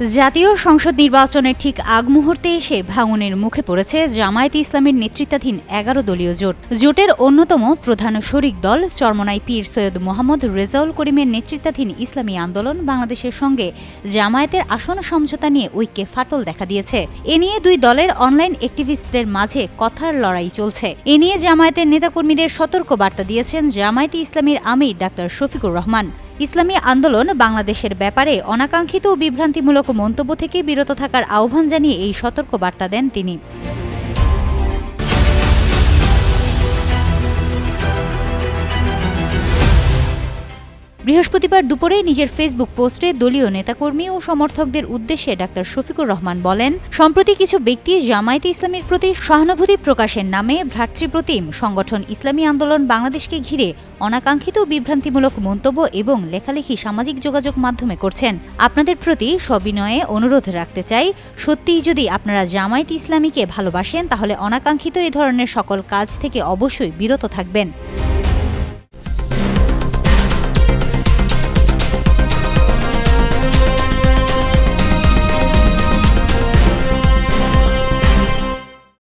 জাতীয় সংসদ নির্বাচনের ঠিক আগ মুহূর্তে এসে ভাঙনের মুখে পড়েছে জামায়াতে ইসলামের নেতৃত্বাধীন এগারো দলীয় জোট। জোটের অন্যতম প্রধান শরিক দল চরমনাই পীর সৈয়দ মোহাম্মদ রেজাউল করিমের নেতৃত্বাধীন ইসলামী আন্দোলন বাংলাদেশের সঙ্গে জামায়াতের আসন সমঝোতা নিয়ে ঐক্যে ফাটল দেখা দিয়েছে। এ নিয়ে দুই দলের অনলাইন অ্যাক্টিভিস্টদের মাঝে কথার লড়াই চলছে। এ নিয়ে জামায়াতের নেতাকর্মীদের সতর্ক বার্তা দিয়েছেন জামায়াতে ইসলামীর আমির ডাক্তার শফিকুর রহমান। ইসলামী আন্দোলন বাংলাদেশের ব্যাপারে অনাকাঙ্ক্ষিত ও বিভ্রান্তিমূলক মন্তব্য থেকে বিরত থাকার আহ্বান জানিয়ে এই সতর্ক বার্তা দেন তিনি। বৃহস্পতিবার দুপুরে নিজের ফেসবুক পোস্টে দলীয় নেতাকর্মী ও সমর্থকদের উদ্দেশ্যে ডাক্তার শফিকুর রহমান বলেন, সম্প্রতি কিছু ব্যক্তি জামায়াতে ইসলামীর প্রতি সহানুভূতি প্রকাশের নামে ভ্রাতৃপ্রতিম সংগঠন ইসলামী আন্দোলন বাংলাদেশকে ঘিরে অনাকাঙ্ক্ষিত বিভ্রান্তিমূলক মন্তব্য এবং লেখালেখি সামাজিক যোগাযোগ মাধ্যমে করছেন। আপনাদের প্রতি সবিনয়ে অনুরোধ রাখতে চাই। সত্যিই যদি আপনারা জামায়াত ইসলামীকে ভালোবাসেন, তাহলে অনাকাঙ্ক্ষিত এ ধরনের সকল কাজ থেকে অবশ্যই বিরত থাকবেন।